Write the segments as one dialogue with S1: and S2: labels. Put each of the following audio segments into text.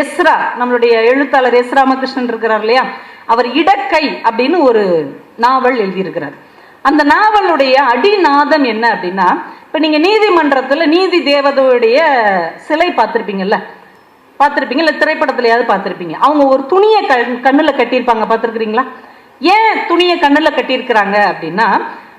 S1: Ezra நம்மளுடைய எழுத்தாளர் S Ramakrishnan இருக்கிறார் இல்லையா? அவர் இடக்கை அப்படின்னு ஒரு நாவல் எழுதியிருக்கிறார். அந்த நாவலுடைய அடிநாதம் என்ன அப்படின்னா இப்போ நீங்கள் நீதிமன்றத்தில் நீதி தேவதையுடைய சிலை பார்த்துருப்பீங்கல்ல? பார்த்துருப்பீங்க இல்லை திரைப்படத்துலையாவது பார்த்துருப்பீங்க. அவங்க ஒரு துணியை கண் கண்ணில் கட்டியிருப்பாங்க பார்த்துருக்குறீங்களா? ஏன் துணியை கண்ணில் கட்டியிருக்கிறாங்க அப்படின்னா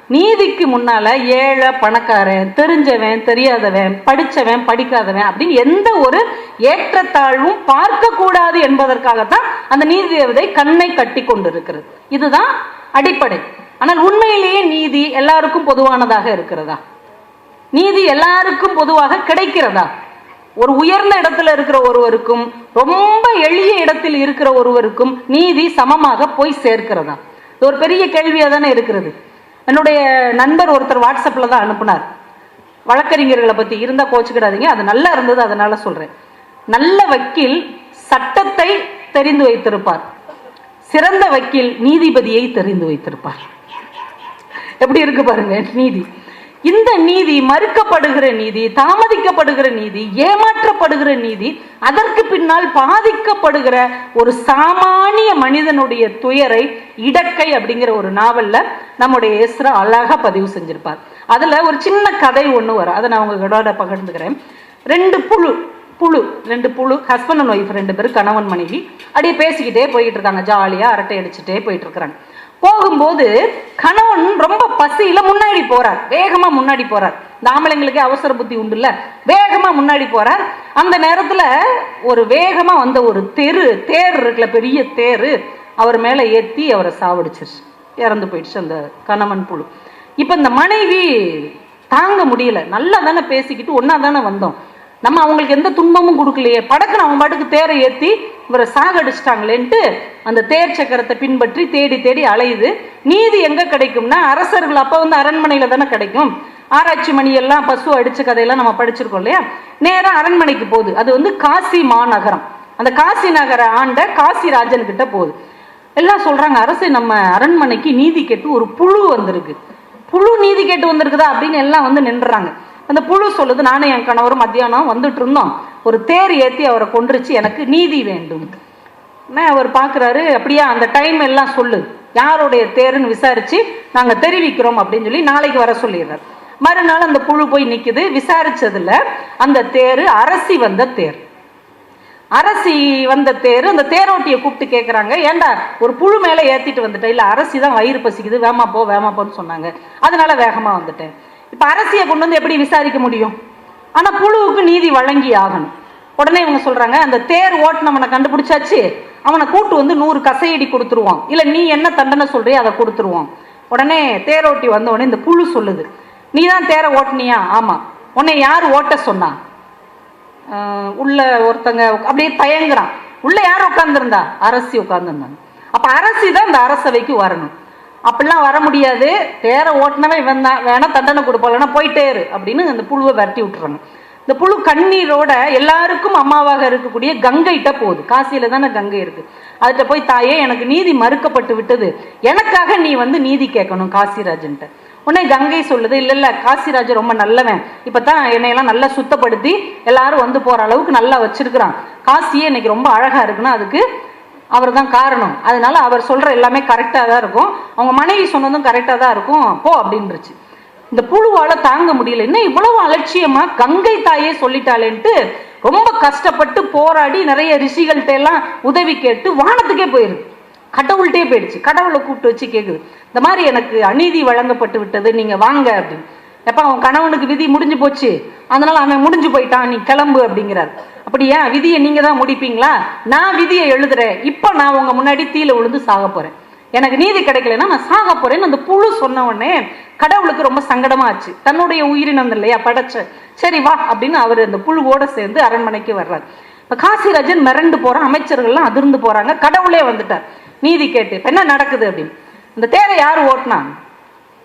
S1: நீதிக்கு முன்னால ஏழை பணக்காரன் தெரிஞ்சவன் தெரியாதவன் படிச்சவன் படிக்காதவன் அப்படின்னு எந்த ஒரு ஏற்றத்தாழ்வும் பார்க்கக்கூடாது என்பதற்காகத்தான் அந்த நீதி தேவதை கண்ணை கட்டி கொண்டிருக்கிறது. இதுதான் அடிப்படை. ஆனால் உண்மையிலேயே நீதி எல்லாருக்கும் பொதுவானதாக இருக்கிறதா? நீதி எல்லாருக்கும் பொதுவாக கிடைக்கிறதா? ஒரு உயர்ந்த இடத்துல இருக்கிற ஒருவருக்கும் ரொம்ப எளிய இடத்தில் இருக்கிற ஒருவருக்கும் நீதி சமமாக போய் சேர்க்கிறதா? ஒரு பெரிய கேள்வியாக தானே இருக்கிறது. என்னுடைய நண்பர் ஒருத்தர் வாட்ஸ்அப்பில் தான் அனுப்புனார். வழக்கறிஞர்களை பற்றி இருந்தால் கோச்சுக்கிடாதீங்க அது நல்லா இருந்தது அதனால் சொல்கிறேன் நல்ல வக்கீல் சட்டத்தை தெரிந்து வைத்திருப்பார். சிறந்த வக்கீல் நீதிபதியை தெரிந்து வைத்திருப்பார். எப்படி இருக்கு பாருங்க நீதி. இந்த நீதி மறுக்கப்படுகிற நீதி தாமதிக்கப்படுகிற நீதி ஏமாற்றப்படுகிற நீதி அதற்கு பின்னால் பாதிக்கப்படுகிற ஒரு சாமானிய மனிதனுடைய துயரை இடக்கை அப்படிங்கிற ஒரு நாவல்ல நம்முடைய எஸ்ரா அழகா பதிவு செஞ்சிருப்பார். அதுல ஒரு சின்ன கதை ஒன்று வரும். அதை நான் உங்களோட பகிர்ந்துக்கிறேன். ரெண்டு புழு புழு ரெண்டு புழு ஹஸ்பண்ட் அண்ட் ஒய்ஃப் ரெண்டு பேரும் கணவன் மனைவி அப்படியே பேசிக்கிட்டே போயிட்டு இருக்காங்க. ஜாலியா அரட்டை அடிச்சுட்டே போயிட்டு இருக்கிறாங்க. போகும்போது கணவன் ரொம்ப பசியில முன்னாடி போறார். வேகமா முன்னாடி போறார். இந்த ஆம்பளைங்களுக்கு அவசர புத்தி உண்டு இல்ல வேகமா முன்னாடி போறார். அந்த நேரத்துல ஒரு வேகமா வந்த ஒரு தெரு தேர் இருக்குல்ல பெரிய தேரு அவர் மேலே ஏற்றி அவரை சாவடிச்சிருச்சு. இறந்து போயிடுச்சு அந்த கணவன் புழு. இப்போ இந்த மனைவி தாங்க முடியல. நல்லா தானே பேசிக்கிட்டு ஒன்றா தானே வந்தோம். நம்ம அவங்களுக்கு எந்த துன்பமும் கொடுக்கலையே. படக்குன்னு அவங்க பாட்டுக்கு தேரை ஏற்றி இவரை சாகடிச்சிட்டாங்களேன்ட்டு அந்த தேர் சக்கரத்தை பின்பற்றி தேடி தேடி அலையுது. நீதி எங்கே கிடைக்கும்னா அரசர்கள் அப்போ வந்து அரண்மனையில் தானே கிடைக்கும். ஆராய்ச்சி மணியெல்லாம் பசு அடிச்ச கதையெல்லாம் நம்ம படிச்சிருக்கோம் இல்லையா? நேராக அரண்மனைக்கு போகுது. அது வந்து காசி மாநகரம். அந்த காசி நகர ஆண்ட காசிராஜன் கிட்ட போகுது. எல்லாம் சொல்றாங்க அரசு நம்ம அரண்மனைக்கு நீதி கேட்டு ஒரு புழு வந்திருக்கு. புழு நீதி கேட்டு வந்திருக்குதா அப்படின்னு எல்லாம் வந்து நின்றுறாங்க. அந்த புழு சொல்லுது நானும் என் கணவரும் மத்தியானம் வந்துட்டு இருந்தோம். ஒரு தேர் ஏற்றி அவரை கொன்றுச்சு எனக்கு நீதி வேண்டும். அவர் பார்க்குறாரு அப்படியா அந்த டைம் எல்லாம் சொல்லு. யாருடைய தேருன்னு விசாரிச்சு நாங்கள் தெரிவிக்கிறோம் அப்படின்னு சொல்லி நாளைக்கு வர சொல்லிடுறார். மறுநாள் அந்த புழு போய் நிற்குது விசாரிச்சதுல அந்த தேர் அரசி வந்த தேர். அரசி வந்த தேர் அந்த தேரோட்டியை கூப்பிட்டு கேட்குறாங்க ஏன்டா ஒரு புழு மேலே ஏற்றிட்டு வந்துட்டேன் இல்லை அரசி தான் வயிறு பசிக்குது வேமா போ வேமா போன்னு சொன்னாங்க. அதனால வேகமாக வந்துட்டேன். இப்போ அரசியை கொண்டு வந்து எப்படி விசாரிக்க முடியும்? ஆனால் புழுவுக்கு நீதி வழங்கி ஆகணும். உடனே இவங்க சொல்கிறாங்க அந்த தேர் ஓட்டுனவனை கண்டுபிடிச்சாச்சு. அவனை கூட்டு வந்து நூறு கசையடி கொடுத்துருவான். இல்லை நீ என்ன தண்டனை சொல்றியோ அதை கொடுத்துருவான். உடனே தேரோட்டி வந்த உடனே இந்த புழு சொல்லுது. நீ தான் தேரை ஓட்டுனியா? ஆமாம் உன்னை யார் ஓட்ட சொன்னா? உள்ள ஒருத்தங்க அப்படியே தயங்குறான். உள்ள யார் உட்காந்துருந்தா அரசி உட்காந்துருந்தாங்க அப்ப அரசி தான் இந்த அரசவைக்கு வரணும். அப்படிலாம் வர முடியாது. தேரை ஓட்டினவே இவன் தான். வேணா தண்டனை கொடுப்போம் இல்லைன்னா போயிட்டே இரு அப்படின்னு அந்த புழுவை விரட்டி விட்டுறாங்க இந்த புழு கண்ணீரோட எல்லாருக்கும் அம்மாவாக இருக்கக்கூடிய கங்கைட்ட போகுது. காசியில தானே கங்கை இருக்கு. அதுகிட்ட போய் தாயே எனக்கு நீதி மறுக்கப்பட்டு விட்டது. எனக்காக நீ வந்து நீதி கேட்கணும் காசிராஜன்ட்ட. உடனே கங்கை சொல்லுது. இல்லை இல்லை காசிராஜ் ரொம்ப நல்லவன். இப்பதான் என்னையெல்லாம் நல்லா சுத்தப்படுத்தி எல்லாரும் வந்து போற அளவுக்கு நல்லா வச்சிருக்கிறான். காசியே இன்னைக்கு ரொம்ப அழகா இருக்குன்னா அதுக்கு அவர் தான் காரணம். அதனால அவர் சொல்ற எல்லாமே கரெக்டாக தான் இருக்கும். அவங்க மனைவி சொன்னதும் கரெக்டாக தான் இருக்கும். போ அப்படின்றச்சு. இந்த புழுவால தாங்க முடியல. என்ன இவ்வளவு அலட்சியமா கங்கை தாயே சொல்லிட்டாளேன்ட்டு ரொம்ப கஷ்டப்பட்டு போராடி நிறைய ரிஷிகள்கிட்ட எல்லாம் உதவி கேட்டு வானத்துக்கே போயிருக்கு கடவுள்கிட்டே போயிடுச்சு. கடவுளை கூப்பிட்டு வச்சு கேட்குது இந்த மாதிரி எனக்கு அநீதி வழங்கப்பட்டு விட்டது நீங்க வாங்க அப்படின்னு எப்போ அவன் கணவனுக்கு விதி முடிஞ்சு போச்சு. அதனால அவன் முடிஞ்சு போயிட்டான் நீ கிளம்பு அப்படிங்கிறார். அப்படியா விதியை நீங்க தான் முடிப்பீங்களா? நான் விதியை எழுதுறேன். இப்போ நான் உங்க முன்னாடி தீயில விழுந்து சாக போறேன். எனக்கு நீதி கிடைக்கலன்னா நான் சாக போறேன்னு அந்த புழு சொன்ன உடனே கடவுளுக்கு ரொம்ப சங்கடமா ஆச்சு தன்னுடைய உயிரினம் இல்லையா படைச்ச. சரி வா அப்படின்னு அவர் அந்த புழுவோட சேர்ந்து அரண்மனைக்கு வர்றார். இப்போ காசிராஜன் மிரண்டு போகிறான் அமைச்சர்கள்லாம் அதிர்ந்து போறாங்க கடவுளே வந்துட்டார். நீதி கேட்டு இப்போ என்ன நடக்குது அப்படின்னு? இந்த தேரை யார் ஓட்டினா?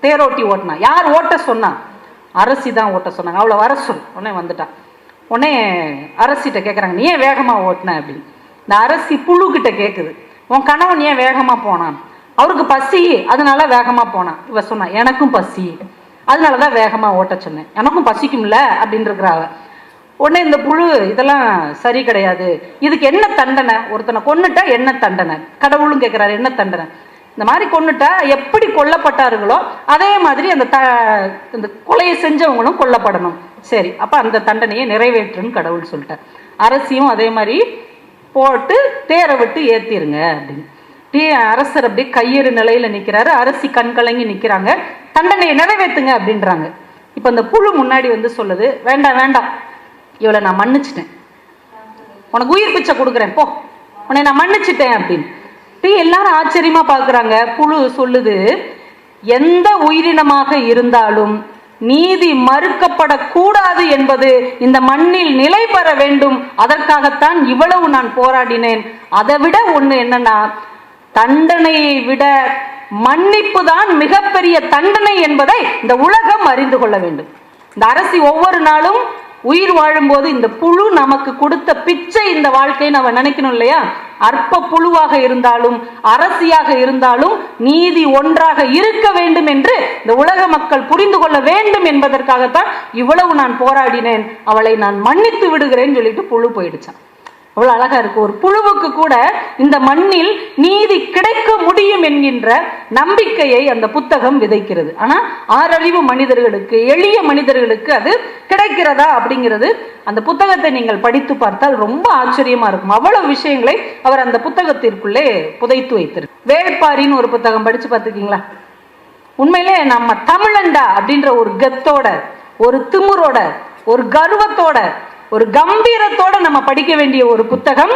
S1: தேரோட்டி ஓட்டினா. யார் ஓட்ட சொன்னா? அரசி தான் ஓட்ட சொன்னாங்க. அவ்வளோ வர சொல். உடனே வந்துட்டான் உடனே அரசிட்ட கேட்குறாங்க நீ ஏன் வேகமாக ஓட்டின? அப்படின்னு. இந்த அரசி புழுக்கிட்ட கேட்குது உன் கணவன் ஏன் வேகமாக போனான்? அவருக்கு பசி. அதனால வேகமாக போனான். இவ சொன்னா எனக்கும் பசி. அதனால தான் வேகமாக ஓட்ட சொன்னேன். எனக்கும் பசிக்கும்ல? அப்படின்னு உடனே இந்த புழு இதெல்லாம் சரி கிடையாது. இதுக்கு என்ன தண்டனை? ஒருத்தனை கொன்னுட்டா என்ன தண்டனை? கடவுளும் கேட்குறாரு என்ன தண்டனை? இந்த மாதிரி கொன்னுட்டா எப்படி கொல்லப்பட்டார்களோ அதே மாதிரி அந்த த இந்த கொலையை செஞ்சவங்களும் கொல்லப்படணும். சரி அப்போ அந்த தண்டனையை நிறைவேற்றுன்னு கடவுள் சொல்லிட்டார். அரசியும் அதே மாதிரி போட்டு தேரை விட்டு ஏத்திருங்க அப்படின்னு. டீ அரசர் அப்படி கையெறு நிலையில நிக்கிறாரு. அரசி கண் கலங்கி நிக்கிறாங்க. தண்டனையை நிறைவேத்துங்க அப்படின்றாங்க. இப்போ அந்த புழு முன்னாடி வந்து சொல்லுது வேண்டாம் வேண்டாம். இவளை நான் மன்னிச்சிட்டேன். உனக்கு உயிர் பிச்சை கொடுக்குறேன். போ. உன்னை நான் மன்னிச்சிட்டேன் அப்படின்னு. எல்லாரும் ஆச்சரியமா பாக்குறாங்க. புழு சொல்லுது எந்த உயிரினமாக இருந்தாலும் நீதி மறுக்கப்படக்கூடாது என்பது இந்த மண்ணில் நிலை பெற வேண்டும். அதற்காகத்தான் இவ்வளவு நான் போராடினேன். அதை விட ஒண்ணு என்னன்னா தண்டனையை விட மன்னிப்பு தான் மிகப்பெரிய தண்டனை என்பதை இந்த உலகம் அறிந்து கொள்ள வேண்டும். இந்த அரசி ஒவ்வொரு நாளும் உயிர் வாழும்போது இந்த புழு நமக்கு கொடுத்த பிச்சை இந்த வாழ்க்கையை நம்ம நினைக்கணும் இல்லையா? அற்ப புழுவாக இருந்தாலும் அரசியாக இருந்தாலும் நீதி ஒன்றாக இருக்க வேண்டும் என்று இந்த உலக மக்கள் புரிந்து கொள்ள வேண்டும் என்பதற்காகத்தான் இவ்வளவு நான் போராடினேன். அவளை நான் மன்னித்து விடுகிறேன்னு சொல்லிட்டு புழு போயிடுச்சான் அவ்வளவு அழகா இருக்கு. ஒரு புழுவுக்கு கூட இந்த மண்ணில் நீதி கிடைக்க முடியும் என்கின்ற நம்பிக்கையை அந்த புத்தகம் விதைக்கிறது. ஆனா ஆறறிவு மனிதர்களுக்கு எளிய மனிதர்களுக்கு அது கிடைக்கிறதா அப்படிங்கிறது அந்த புத்தகத்தை நீங்கள் படித்து பார்த்தால் ரொம்ப ஆச்சரியமா இருக்கும். அவ்வளவு விஷயங்களை அவர் அந்த புத்தகத்திற்குள்ளே புதைத்து வைத்திருக்கு வேள்பாரின்னு ஒரு புத்தகம் படிச்சு பார்த்துருக்கீங்களா? உண்மையிலே நம்ம தமிழண்டா அப்படின்ற ஒரு கத்தோட ஒரு திமுறோட ஒரு கர்வத்தோட ஒரு கம்பீரத்தோட நம்ம படிக்க வேண்டிய ஒரு புத்தகம்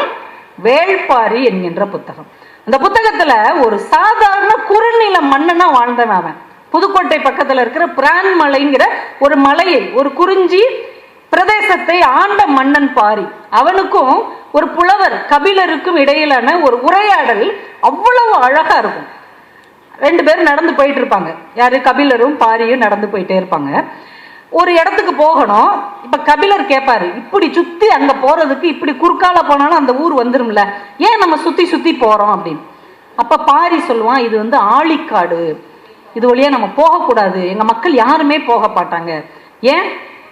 S1: வேள்பாரி என்கின்ற புத்தகம். அந்த புத்தகத்துல ஒரு சாதாரண குறுநில மன்னனா வாழ்ந்தவன் அவன். புதுக்கோட்டை பக்கத்துல இருக்கிற பிரான் மலைங்கிற ஒரு மலையை ஒரு குறிஞ்சி பிரதேசத்தை ஆண்ட மன்னன் பாரி. அவனுக்கும் ஒரு புலவர் கபிலருக்கும் இடையிலான ஒரு உரையாடல் அவ்வளவு அழகா இருக்கும். ரெண்டு பேரும் நடந்து போயிட்டு இருப்பாங்க. யாரு? கபிலரும் பாரியும் நடந்து போயிட்டே இருப்பாங்க. ஒரு இடத்துக்கு போகணும். இப்போ கபிலர் கேட்பாரு இப்படி சுற்றி அங்கே போகிறதுக்கு இப்படி குறுக்கால போனாலும் அந்த ஊர் வந்துரும்ல. ஏன் நம்ம சுற்றி சுற்றி போகிறோம் அப்படின்னு. அப்போ பாரி சொல்லுவான் இது வந்து ஆழிக்காடு. இது வழியா நம்ம போகக்கூடாது. எங்கள் மக்கள் யாருமே போக மாட்டாங்க. ஏன்?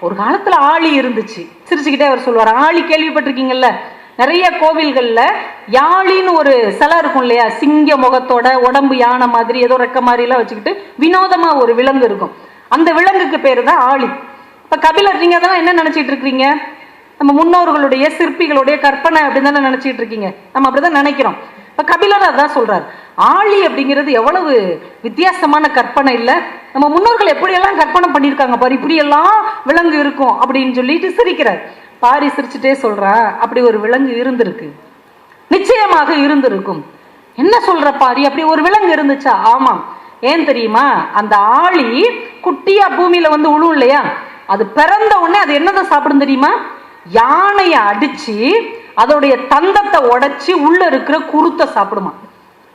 S1: ஒரு காலத்தில் ஆழி இருந்துச்சு. சிரிச்சுக்கிட்டே அவர் சொல்லுவார் ஆழி கேள்விப்பட்டிருக்கீங்கல்ல? நிறைய கோவில்களில் யாழின்னு ஒரு சிலை இருக்கும் இல்லையா? சிங்க முகத்தோட உடம்பு யானை மாதிரி ஏதோ ரெக்க மாதிரிலாம் வச்சுக்கிட்டு வினோதமாக ஒரு விலங்கு இருக்கும். அந்த விலங்குக்கு பேர் தான் ஆழி இப்ப கபிலர் நீங்க அதெல்லாம் என்ன நினைச்சிட்டு இருக்கீங்க? நம்ம முன்னோர்களுடைய சிற்பிகளுடைய கற்பனை அப்படின்னு தானே நினைச்சிட்டு இருக்கீங்க. நம்ம அப்படிதான் நினைக்கிறோம். இப்ப கபிலர் அதான் சொல்றாரு. ஆழி அப்படிங்கிறது எவ்வளவு வித்தியாசமான கற்பனை இல்ல. நம்ம முன்னோர்கள் எப்படியெல்லாம் கற்பனை பண்ணியிருக்காங்க பாரு இப்படியெல்லாம் விலங்கு இருக்கும் அப்படின்னு சொல்லிட்டு சிரிக்கிறார். பாரி சிரிச்சுட்டே சொல்றா அப்படி ஒரு விலங்கு இருந்திருக்கு. நிச்சயமாக இருந்திருக்கும். என்ன சொல்ற பாரி? அப்படி ஒரு விலங்கு இருந்துச்சா? ஆமாம். ஏன் தெரியுமா? அந்த ஆளி குட்டியா பூமியில வந்து உழுவும் இல்லையா அது பிறந்த உடனே அது என்னதான் சாப்பிடும் தெரியுமா? யானையை அடிச்சு அதோடைய தந்தத்தை உடைச்சி உள்ள இருக்கிற குருத்தை சாப்பிடுமா.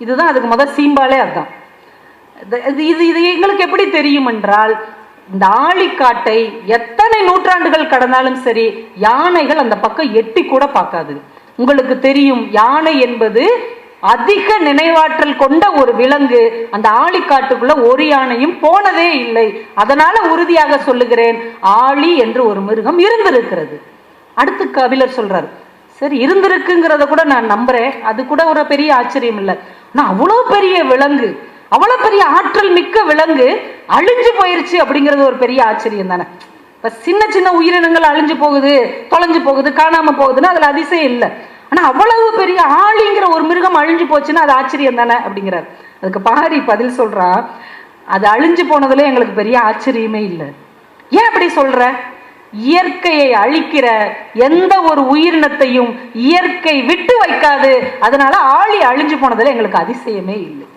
S1: இதுதான் அதுக்கு முதல் சீம்பாலே அதுதான் இது- இது இது இது எங்களுக்கு எப்படி தெரியும் என்றால் இந்த ஆழிக்காட்டை எத்தனை நூற்றாண்டுகள் கடந்தாலும் சரி யானைகள் அந்த பக்கம் எட்டி கூட பார்க்காது. உங்களுக்கு தெரியும் யானை என்பது அதிக நினைவாற்றல் கொண்ட ஒரு விலங்கு அந்த ஆழிக்காட்டுக்குள்ள ஒரு யானையும் போனதே இல்லை. அதனால உறுதியாக சொல்லுகிறேன் ஆழி என்று ஒரு மிருகம் இருந்திருக்கிறது. அடுத்து கபிலர் சொல்றாரு சரி இருந்திருக்குங்கிறத கூட நான் நம்புறேன். அது கூட ஒரு பெரிய ஆச்சரியம் இல்லை. நான் அவ்வளோ பெரிய விலங்கு அவ்வளோ பெரிய ஆற்றல் மிக்க விலங்கு அழிஞ்சு போயிருச்சு அப்படிங்கிறது ஒரு பெரிய ஆச்சரியம் தானே. இப்போ சின்ன சின்ன உயிரினங்கள் அழிஞ்சு போகுது தொலைஞ்சு போகுது காணாமல் போகுதுன்னா அதில் அதிசயம் இல்லை. ஆனா அவ்வளவு பெரிய ஆளிங்கிற ஒரு மிருகம் அழிஞ்சு போச்சுன்னா அது ஆச்சரியம் தானே அப்படிங்கிறார். அதுக்கு பாரி பதில் சொல்றா அது அழிஞ்சு போனதுல எங்களுக்கு பெரிய ஆச்சரியமே இல்லை. ஏன் அப்படி சொல்ற? இயற்கையை அழிக்கிற எந்த ஒரு உயிரினத்தையும் இயற்கை விட்டு வைக்காது. அதனால ஆளி அழிஞ்சு போனதுல எங்களுக்கு அதிசயமே இல்லை.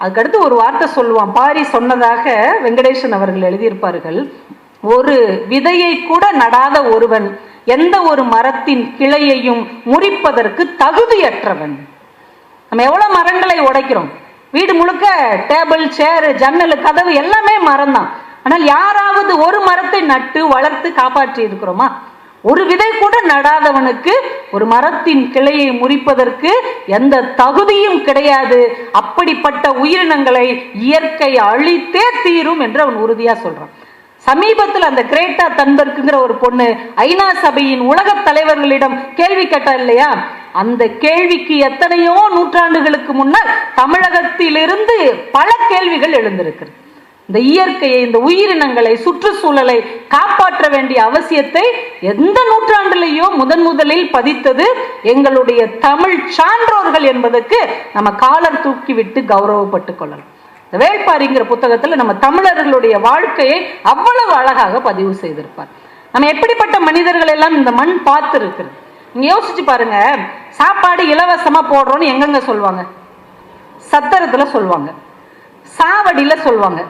S1: அதுக்கடுத்து ஒரு வார்த்தை சொல்லுவான். பாரி சொன்னதாக வெங்கடேசன் அவர்கள் எழுதியிருப்பார்கள். ஒரு விதையை கூட நடாத ஒருவன் எந்த ஒரு மரத்தின் கிளையையும் முறிப்பதற்கு தகுதியற்றவன். நம்ம எவ்வளவு மரங்களை உடைக்கிறோம்? வீடு முழுக்க டேபிள் சேர் ஜன்னல் கதவு எல்லாமே மரம் தான் ஆனால் யாராவது ஒரு மரத்தை நட்டு வளர்த்து காப்பாற்றி இருக்கிறோமா? ஒரு விதை கூட நடாதவனுக்கு ஒரு மரத்தின் கிளையை முறிப்பதற்கு எந்த தகுதியும் கிடையாது. அப்படிப்பட்ட உயிரினங்களை இயற்கை அழித்தே தீரும் என்று அவன் உறுதியா சொல்றான். சமீபத்தில் அந்த கிரேட்டா தன்பர்க்குங்கிற ஒரு பொண்ணு ஐநா சபையின் உலக தலைவர்களிடம் கேள்வி கேட்டா இல்லையா? அந்த கேள்விக்கு எத்தனையோ நூற்றாண்டுகளுக்கு முன்னால் தமிழகத்திலிருந்து பல கேள்விகள் எழுந்திருக்கிறது. இந்த இயற்கையை இந்த உயிரினங்களை சுற்றுச்சூழலை காப்பாற்ற வேண்டிய அவசியத்தை எந்த நூற்றாண்டுலேயோ முதன் முதலில் பதித்தது எங்களுடைய தமிழ் சான்றோர்கள் என்பதற்கு நம்ம காலர் தூக்கிவிட்டு கௌரவப்பட்டு கொள்ளலாம். வேள்பாரிங்கிற புத்தகத்தில் நம்ம தமிழர்களுடைய வாழ்க்கையை அவ்வளவு அழகாக பதிவு செய்திருப்பார். நம்ம எப்படிப்பட்ட மனிதர்கள் எல்லாம் இந்த மண் பார்த்து இருக்குது நீங்க யோசிச்சு பாருங்க. சாப்பாடு இலவசமா போடுறோம்னு எங்கெங்க சொல்லுவாங்க? சத்திரத்துல சொல்லுவாங்க. சாவடியில சொல்லுவாங்க.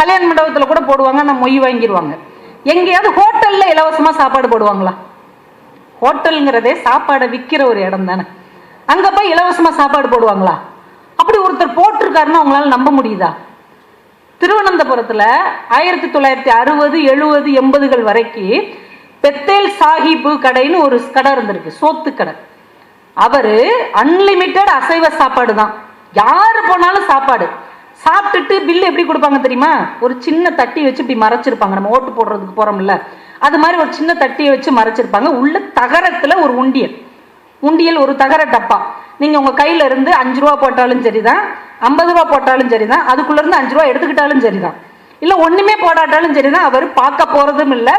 S1: கல்யாண மண்டபத்துல கூட போடுவாங்க நம்ம மொய் வாங்கிடுவாங்க எங்கேயாவது ஹோட்டல்ல இலவசமா சாப்பாடு போடுவாங்களா? ஹோட்டலுங்கிறதே சாப்பாடை விற்கிற ஒரு இடம் தானே. அங்க போய் இலவசமா சாப்பாடு போடுவாங்களா? அப்படி ஒருத்தர் போட்டு போட்டிருக்காருன்னா அவங்களால நம்ப முடியுதா? திருவனந்தபுரத்தில் ஆயிரத்தி தொள்ளாயிரத்தி அறுபது எழுபது எண்பதுகள் வரைக்கும் பெத்தேல் சாஹிபு கடைன்னு ஒரு கடை இருந்திருக்கு சோத்து கடை. அவரு அன்லிமிட்டெட் அசைவ சாப்பாடு தான். யாரு போனாலும் சாப்பாடு. சாப்பிட்டுட்டு பில் எப்படி கொடுப்பாங்க தெரியுமா? ஒரு சின்ன தட்டி வச்சு இப்படி மறைச்சிருப்பாங்க. நம்ம ஓட்டு போடுறதுக்கு போறோம்ல. அது மாதிரி ஒரு சின்ன தட்டியை வச்சு மறைச்சிருப்பாங்க. உள்ள தகரத்துல ஒரு உண்டியல். உண்டியல் ஒரு தகர டப்பா. நீங்க உங்க கையில இருந்து அஞ்சு ரூபா போட்டாலும் சரிதான். ஐம்பது ரூபா போட்டாலும் சரிதான். அதுக்குள்ள இருந்து அஞ்சு ரூபா எடுத்துக்கிட்டாலும் சரிதான். இல்ல ஒண்ணுமே போடாட்டாலும் சரிதான். அவர் பார்க்க போறதும் இல்லை.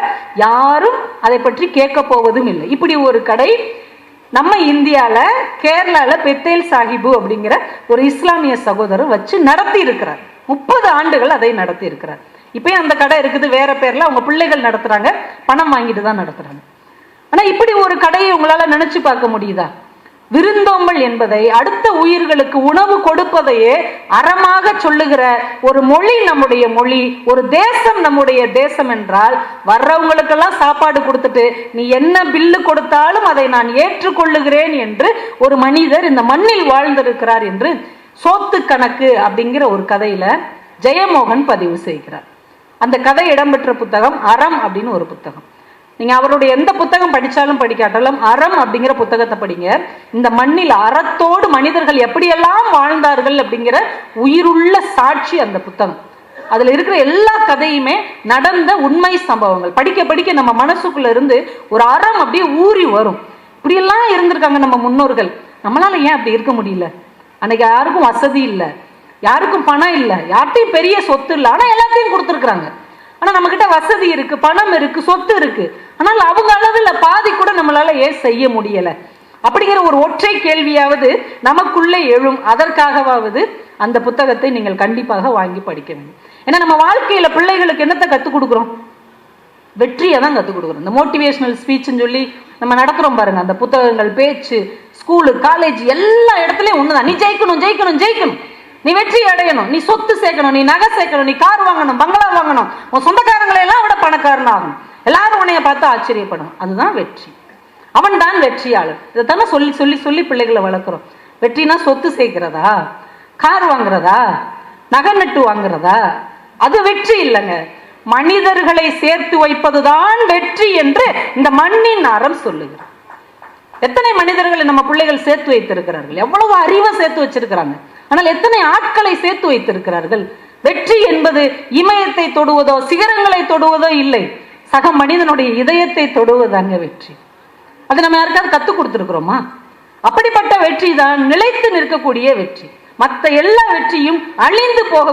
S1: யாரும் அதை பற்றி கேட்க போவதும் இல்லை. இப்படி ஒரு கடை நம்ம இந்தியால கேரளால பெத்தேல் சாஹிபு அப்படிங்கிற ஒரு இஸ்லாமிய சகோதரர் வச்சு நடத்தி இருக்கிறார். முப்பது ஆண்டுகள் அதை நடத்தி இருக்கிறார். இப்பயும் அந்த கடை இருக்குது வேற பேர்ல அவங்க பிள்ளைகள் நடத்துறாங்க பணம் வாங்கிட்டு தான் நடத்துறாங்க. ஆனா இப்படி ஒரு கடையை உங்களால நினைச்சு பார்க்க முடியுதா? விருந்தோம்பல் என்பதை அடுத்த உயிர்களுக்கு உணவு கொடுப்பதையே அறமாக சொல்லுகிற ஒரு மொழி நம்முடைய மொழி ஒரு தேசம் நம்முடைய தேசம் என்றால் வர்றவங்களுக்கெல்லாம் சாப்பாடு கொடுத்துட்டு நீ என்ன பில்லு கொடுத்தாலும் அதை நான் ஏற்றுக்கொள்ளுகிறேன் என்று ஒரு மனிதர் இந்த மண்ணில் வாழ்ந்திருக்கிறார் என்று சோத்து கணக்கு அப்படிங்கிற ஒரு கதையில ஜெயமோகன் பதிவு செய்கிறார். அந்த கதை இடம்பெற்ற புத்தகம் அறம் அப்படின்னு ஒரு புத்தகம். நீங்க அவருடைய எந்த புத்தகம் படிச்சாலும் படிக்காட்டாலும் அறம் அப்படிங்கிற புத்தகத்தை படிங்க. இந்த மண்ணில் அறத்தோடு மனிதர்கள் எப்படியெல்லாம் வாழ்ந்தார்கள் அப்படிங்கிற உயிருள்ள சாட்சி அந்த புத்தகம். அதுல இருக்கிற எல்லா கதையுமே நடந்த உண்மை சம்பவங்கள். படிக்க படிக்க நம்ம மனசுக்குள்ள இருந்து ஒரு அறம் அப்படியே ஊறி வரும். இப்படியெல்லாம் இருந்திருக்காங்க நம்ம முன்னோர்கள். நம்மளால ஏன் அப்படி இருக்க முடியல? அன்னைக்கு யாருக்கும் வசதி இல்லை. யாருக்கும் பணம் இல்லை. யார்கிட்டையும் பெரிய சொத்து இல்லை. ஆனா எல்லாத்தையும் கொடுத்துருக்குறாங்க. ஆனா நம்ம கிட்ட வசதி இருக்கு பணம் இருக்கு சொத்து இருக்கு. ஆனால் அவங்க அளவில் பாதி கூட நம்மளால ஏன் செய்ய முடியலை? அப்படிங்கிற ஒரு ஒற்றை கேள்வியாவது நமக்குள்ளே எழும். அதற்காகவாவது அந்த புத்தகத்தை நீங்கள் கண்டிப்பாக வாங்கி படிக்க வேண்டும். ஏன்னா நம்ம வாழ்க்கையில பிள்ளைகளுக்கு என்னத்தை கற்றுக் கொடுக்குறோம்? வெற்றியை தான் கற்றுக் கொடுக்குறோம். இந்த மோட்டிவேஷனல் ஸ்பீச்னு சொல்லி நம்ம நடத்துகிறோம் பாருங்க. அந்த புத்தகங்கள் பேச்சு ஸ்கூலு காலேஜ் எல்லா இடத்துலயும் ஒண்ணுதான். நீ ஜெயிக்கணும் ஜெயிக்கணும் ஜெயிக்கணும். நீ வெற்றி அடையணும் நீ சொத்து சேர்க்கணும் நீ நகை சேர்க்கணும் நீ கார் வாங்கணும் பங்களா வாங்கணும் உன் சொந்தக்காரங்களை எல்லாம் விட பணக்காரன் ஆகணும் எல்லாரும் உன்னைய பார்த்து ஆச்சரியப்படும். அதுதான் வெற்றி. அவன் தான் வெற்றியாளர் இதைத்தானே சொல்லி சொல்லி சொல்லி பிள்ளைகளை வளர்க்குறோம். வெற்றினா சொத்து சேர்க்கிறதா? கார் வாங்குறதா? நகை நட்டு வாங்குறதா? அது வெற்றி இல்லைங்க. மனிதர்களை சேர்த்து வைப்பதுதான் வெற்றி என்று இந்த மண்ணின் அறம் சொல்லுகிறார். எத்தனை மனிதர்களை நம்ம பிள்ளைகள் சேர்த்து வைத்திருக்கிறார்கள்? எவ்வளவு அறிவை சேர்த்து வச்சிருக்கிறாங்க? ஆனால் எத்தனை ஆட்களை சேர்த்து வைத்திருக்கிறார்கள்? வெற்றி என்பது இமயத்தை தொடுவதோ சிகரங்களை தொடுவதோ இல்லை. சக மனிதனுடைய இதயத்தை தொடுவதாங்க வெற்றி. அது நம்ம யாருக்காவது கத்துக் கொடுத்துருக்குறோமா? அப்படிப்பட்ட வெற்றி தான் நிலைத்து நிற்கக்கூடிய வெற்றி. மற்ற எல்லா வெற்றியும் அழிந்து போக